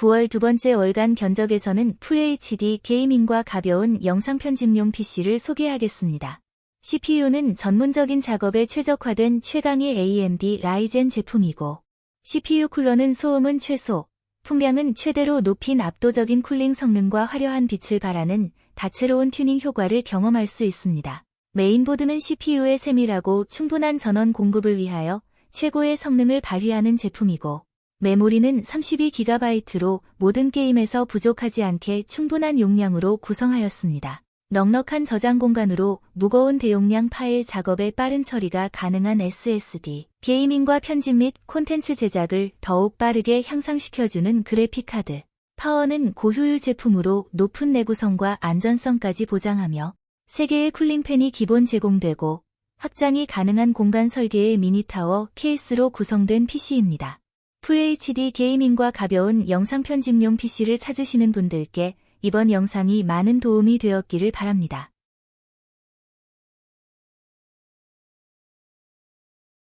9월 두 번째 월간 견적에서는 FHD 게이밍과 가벼운 영상 편집용 PC를 소개하겠습니다. CPU는 전문적인 작업에 최적화된 최강의 AMD 라이젠 제품이고 CPU 쿨러는 소음은 최소, 풍량은 최대로 높인 압도적인 쿨링 성능과 화려한 빛을 발하는 다채로운 튜닝 효과를 경험할 수 있습니다. 메인보드는 CPU의 세밀하고 충분한 전원 공급을 위하여 최고의 성능을 발휘하는 제품이고 메모리는 32GB로 모든 게임에서 부족하지 않게 충분한 용량으로 구성하였습니다. 넉넉한 저장 공간으로 무거운 대용량 파일 작업의 빠른 처리가 가능한 SSD, 게이밍과 편집 및 콘텐츠 제작을 더욱 빠르게 향상시켜주는 그래픽카드, 파워는 고효율 제품으로 높은 내구성과 안전성까지 보장하며 3개의 쿨링팬이 기본 제공되고 확장이 가능한 공간 설계의 미니타워 케이스로 구성된 PC입니다. FHD 게이밍과 가벼운 영상 편집용 PC를 찾으시는 분들께 이번 영상이 많은 도움이 되었기를 바랍니다.